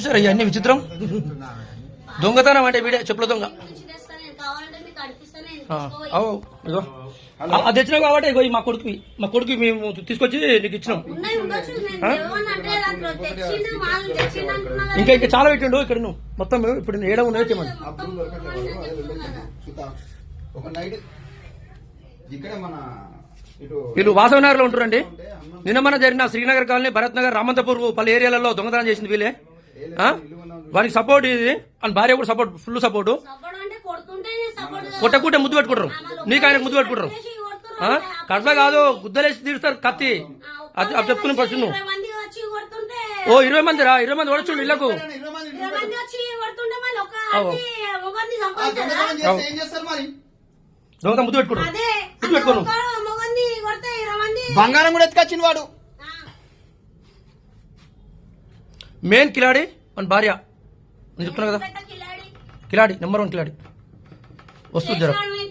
చూసారా ఇవన్నీ విచిత్రం? దొంగతనం అంటే వీడే చెప్పుల దొంగ. అది తెచ్చినావు కాబట్టి ఇగో మా కొడుకు మా కొడుకు మేము తీసుకొచ్చి నీకు ఇచ్చినాం. ఇంకా ఇంకా చాలా పెట్టిండు ఇక్కడ నువ్వు. మొత్తం ఇప్పుడు ఏడ ఉన్నాయి ఇటు వీళ్ళు వాసవనగర్లో ఉంటారండి నిన్న మన జరిగిన శ్రీనగర్ కాలనీ భరత్ నగర్ రామంతపూర్ పలు ఏరియాలలో దొంగతనం చేసింది వీళ్ళే? వానికి సపోర్ట్ ఇది అని భార్య కూడా సపోర్ట్ ఫుల్ సపోర్ట్. కొట్టకుంటే ముద్దు పెట్టుకుంటారు. నీకు ఆయనకు ముద్దు పెట్టుకుంటారు. కట్ల కాదు గుద్దలేసి తీరుస్తారు కత్తి. అది అది చెప్తున్నాను ఫస్ట్ నువ్వు. ఓ ఇరవై మంది రా ఇరవై మంది ఓడచుండు ఇళ్ళకు. ఇరవై మంది ఇరవై మంది వచ్చి కొడుతుంటే మళ్ళీ ఒక అవు. ఆంటీ మొగన్ని ఆ సంపాదించారా దొంగతనం చేస్తే ఏం చేస్తారు మరి దొంగత ముద్దు పెట్టుకుంటారు అదే ముద్దు పెట్టుకోను మొగన్ని కొడితే ఇరవై మంది బంగారం కూడా ఎత్తుకొచ్చిన వాడు ఆ, మెయిన్ కిలాడి మన భార్య నేను చెప్తున్నా కదా. కిలాడి నెంబర్ వన్ కిలాడి వస్తుంది జర. చేసినాడు మీ